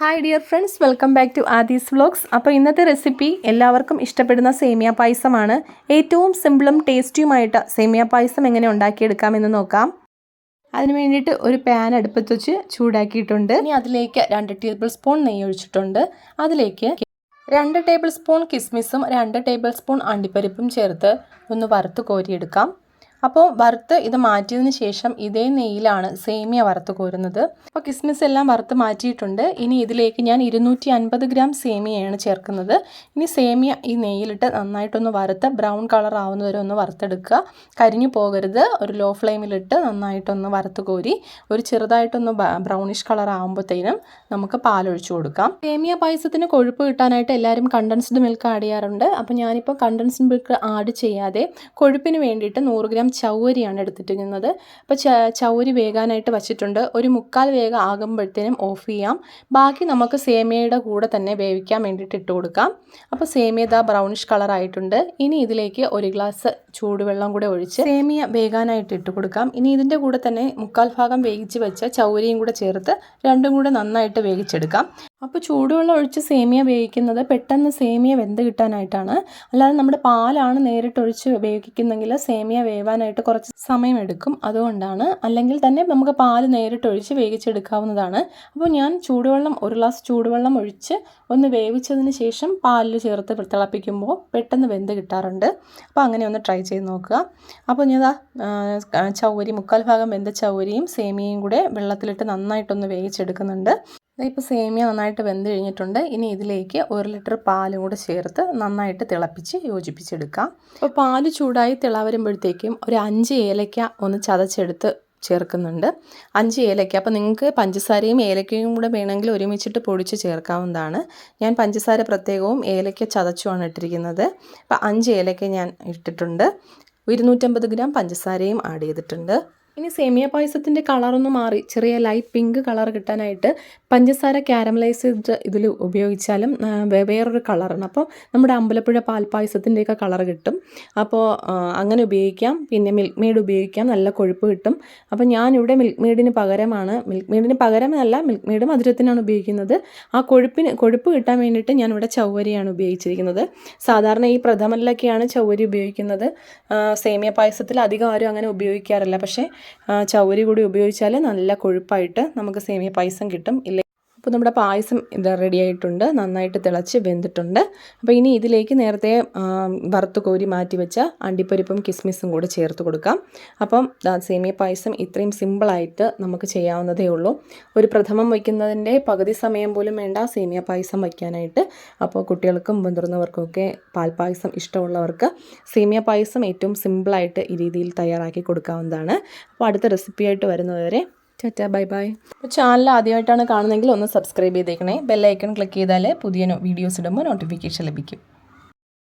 Hi dear friends welcome back to Aadhi's vlogs അപ്പോൾ ഇന്നത്തെ recipe എല്ലാവർക്കും ഇഷ്ടപ്പെടുന്ന സേമിയ പായസമാണ്. ഏറ്റവും സിമ്പിളും ടേസ്റ്റിയുമായിട്ട് സേമിയ പായസം എങ്ങനെ ഉണ്ടാക്കിയെടുക്കാമെന്ന് നോക്കാം. അതിന് വേണ്ടിയിട്ട് ഒരു പാൻ അടുപ്പത്ത് വെച്ച് ചൂടാക്കിയിട്ടുണ്ട്. ഇനി അതിലേക്ക് രണ്ട് ടേബിൾ സ്പൂൺ നെയ്യ് ഒഴിച്ചിട്ടുണ്ട്. അതിലേക്ക് രണ്ട് ടേബിൾ സ്പൂൺ കിസ്മിസും രണ്ട് ടേബിൾ സ്പൂൺ അണ്ടിപ്പരിപ്പും ചേർത്ത് ഒന്ന് വറുത്ത് കോരിയെടുക്കാം. അപ്പോൾ വറുത്ത് ഇത് മാറ്റിയതിന് ശേഷം ഇതേ നെയ്യിലാണ് സേമിയ വറുത്ത് കോരുന്നത്. അപ്പോൾ കിസ്മിസ് എല്ലാം വറുത്ത് മാറ്റിയിട്ടുണ്ട്. ഇനി ഇതിലേക്ക് ഞാൻ ഇരുന്നൂറ്റി അൻപത് ഗ്രാം സേമിയയാണ് ചേർക്കുന്നത്. ഇനി സേമിയ ഈ നെയ്യിലിട്ട് നന്നായിട്ടൊന്ന് വറുത്ത് ബ്രൗൺ കളർ ആവുന്നവരെ ഒന്ന് വറുത്തെടുക്കുക. കരിഞ്ഞു പോകരുത്. ഒരു ലോ ഫ്ലെയിമിലിട്ട് നന്നായിട്ടൊന്ന് വറുത്ത് കോരി ഒരു ചെറുതായിട്ടൊന്ന് ബ്രൗണിഷ് കളർ ആകുമ്പോഴത്തേനും നമുക്ക് പാലൊഴിച്ചു കൊടുക്കാം. സേമിയ പായസത്തിന് കൊഴുപ്പ് കിട്ടാനായിട്ട് എല്ലാവരും കണ്ടൻസ്ഡ് മിൽക്ക് ആഡ് ചെയ്യാറുണ്ട്. അപ്പോൾ ഞാനിപ്പോൾ കണ്ടൻസ്ഡ് മിൽക്ക് ആഡ് ചെയ്യാതെ കൊഴുപ്പിന് വേണ്ടിയിട്ട് നൂറ് ഗ്രാം ചൗവരിയാണ് എടുത്തിട്ടിരിക്കുന്നത്. അപ്പോൾ ചൗരി വേകാനായിട്ട് വച്ചിട്ടുണ്ട്. ഒരു മുക്കാൽ വേഗ ആകുമ്പോഴത്തേനും ഓഫ് ചെയ്യാം. ബാക്കി നമുക്ക് സേമിയയുടെ കൂടെ തന്നെ വേവിക്കാൻ വേണ്ടിയിട്ട് ഇട്ട് കൊടുക്കാം. അപ്പോൾ സേമിയ ദാ ബ്രൗണിഷ് കളറായിട്ടുണ്ട് ഇനി ഇതിലേക്ക് ഒരു ഗ്ലാസ് ചൂടുവെള്ളം കൂടെ ഒഴിച്ച് സേമിയ വേകാനായിട്ട് ഇട്ട് കൊടുക്കാം. ഇനി ഇതിന്റെ കൂടെ തന്നെ മുക്കാൽ ഭാഗം വേവിച്ച് വെച്ച ചൗരിയും കൂടെ ചേർത്ത് രണ്ടും കൂടെ നന്നായിട്ട് വേവിച്ചെടുക്കാം. അപ്പോൾ ചൂടുവെള്ളം ഒഴിച്ച് സേമിയ വേവിക്കുന്നത് പെട്ടെന്ന് സേമിയ വെന്ത് കിട്ടാനായിട്ടാണ്. അല്ലാതെ നമ്മുടെ പാലാണ് നേരിട്ട് ഒഴിച്ച് വേവിക്കുന്നെങ്കിൽ സേമിയ വേവാനായിട്ട് കുറച്ച് സമയമെടുക്കും അതുകൊണ്ടാണ്. അല്ലെങ്കിൽ തന്നെ നമുക്ക് പാൽ നേരിട്ട് ഒഴിച്ച് വേവിച്ചെടുക്കാവുന്നതാണ്. അപ്പോൾ ഞാൻ ചൂടുവെള്ളം ഒരു ഗ്ലാസ് ചൂടുവെള്ളം ഒഴിച്ച് ഒന്ന് വേവിച്ചതിന് ശേഷം പാലിൽ ചേർത്ത് തിളപ്പിക്കുമ്പോൾ പെട്ടെന്ന് വെന്ത് കിട്ടാറുണ്ട്. അപ്പോൾ അങ്ങനെ ഒന്ന് ട്രൈ ചെയ്ത് നോക്കുക. അപ്പോൾ ഞാൻ ചൗരി മുക്കാൽ ഭാഗം വെന്ത ചൗരിയും സേമിയയും കൂടെ വെള്ളത്തിലിട്ട് നന്നായിട്ടൊന്ന് വേവിച്ചെടുക്കുന്നുണ്ട്. ഇപ്പോൾ സേമിയ നന്നായിട്ട് വെന്ത് കഴിഞ്ഞിട്ടുണ്ട്. ഇനി ഇതിലേക്ക് ഒരു ലിറ്റർ പാലും കൂടെ ചേർത്ത് നന്നായിട്ട് തിളപ്പിച്ച് യോജിപ്പിച്ചെടുക്കാം. അപ്പോൾ പാൽ ചൂടായി തിള വരുമ്പോഴത്തേക്കും ഒരു അഞ്ച് ഏലയ്ക്ക ഒന്ന് ചതച്ചെടുത്ത് ചേർക്കുന്നുണ്ട്. അഞ്ച് ഏലയ്ക്ക അപ്പോൾ നിങ്ങൾക്ക് പഞ്ചസാരയും ഏലക്കയും കൂടെ വേണമെങ്കിൽ ഒരുമിച്ചിട്ട് പൊടിച്ച് ചേർക്കാവുന്നതാണ്. ഞാൻ പഞ്ചസാര പ്രത്യേകവും ഏലയ്ക്ക ചതച്ചുമാണ് ഇട്ടിരിക്കുന്നത്. അപ്പോൾ അഞ്ച് ഏലയ്ക്ക ഞാൻ ഇട്ടിട്ടുണ്ട്. ഇരുന്നൂറ്റമ്പത് ഗ്രാം പഞ്ചസാരയും ആഡ് ചെയ്തിട്ടുണ്ട്. ഇനി സേമിയ പായസത്തിന്റെ കളറൊന്ന് മാറി. ചെറിയ ലൈറ്റ് പിങ്ക് കളർ കിട്ടാനായിട്ട് പഞ്ചസാര ക്യാരമലൈസ്ഡ് ഇതിൽ ഉപയോഗിച്ചാലും വേറൊരു കളറാണ് അപ്പോൾ നമ്മുടെ അമ്പലപ്പുഴ പാൽപ്പായസത്തിന്റെയൊക്കെ കളർ കിട്ടും. അപ്പോൾ അങ്ങനെ ഉപയോഗിക്കാം. പിന്നെ മിൽക്ക് മെയ്ഡ് ഉപയോഗിക്കാം. നല്ല കൊഴുപ്പ് കിട്ടും. അപ്പോൾ ഞാനിവിടെ മിൽക്ക് മെയ്ഡിന് പകരമാണ് മിൽക്ക് മെയ്ഡിന് പകരമല്ല മിൽക്ക് മെയ്ഡ് മധുരത്തിനാണ് ഉപയോഗിക്കുന്നത്. ആ കൊഴുപ്പിന് കൊഴുപ്പ് കിട്ടാൻ വേണ്ടിയിട്ട് ഞാനിവിടെ ചൗവരിയാണ് ഉപയോഗിച്ചിരിക്കുന്നത്. സാധാരണ ഈ പ്രഥമനിലൊക്കെയാണ് ചൗവരി ഉപയോഗിക്കുന്നത്. സേമിയ പായസത്തിൽ അധികം ആരും അങ്ങനെ ഉപയോഗിക്കാറില്ല. പക്ഷേ ചൗരി കൂടി ഉപയോഗിച്ചാൽ നല്ല കൊഴുപ്പായിട്ട് നമുക്ക് സേമിയ പായസം കിട്ടും. ഇല്ല അപ്പോൾ നമ്മുടെ പായസം ഇത് റെഡി ആയിട്ടുണ്ട്. നന്നായിട്ട് തിളച്ച് വെന്തിട്ടുണ്ട്. അപ്പോൾ ഇനി ഇതിലേക്ക് നേരത്തെ വറുത്ത് കോരി മാറ്റി വെച്ച അണ്ടിപ്പരിപ്പും കിസ്മിസും കൂടെ ചേർത്ത് കൊടുക്കാം. അപ്പം സേമിയ പായസം ഇത്രയും സിമ്പിളായിട്ട് നമുക്ക് ചെയ്യാവുന്നതേ ഉള്ളൂ. ഒരു പ്രഥമം വയ്ക്കുന്നതിന്റെ പകുതി സമയം പോലും വേണ്ട സേമിയ പായസം വയ്ക്കാനായിട്ട്. അപ്പോൾ കുട്ടികൾക്കും മുതിർന്നവർക്കുമൊക്കെ പാൽപ്പായസം ഇഷ്ടമുള്ളവർക്ക് സേമിയ പായസം ഏറ്റവും സിമ്പിളായിട്ട് ഈ രീതിയിൽ തയ്യാറാക്കി കൊടുക്കാവുന്നതാണ്. അപ്പോൾ അടുത്ത റെസിപ്പിയായിട്ട് വരുന്നവരെ ടാറ്റ ബൈ ബൈ. അപ്പോൾ ചാനൽ ആദ്യമായിട്ടാണ് കാണുന്നതെങ്കിൽ ഒന്ന് സബ്സ്ക്രൈബ് ചെയ്തേക്കണേ. ബെല്ലൈക്കൺ ക്ലിക്ക് ചെയ്താൽ പുതിയ വീഡിയോസ് ഇടുമ്പോൾ നോട്ടിഫിക്കേഷൻ ലഭിക്കും.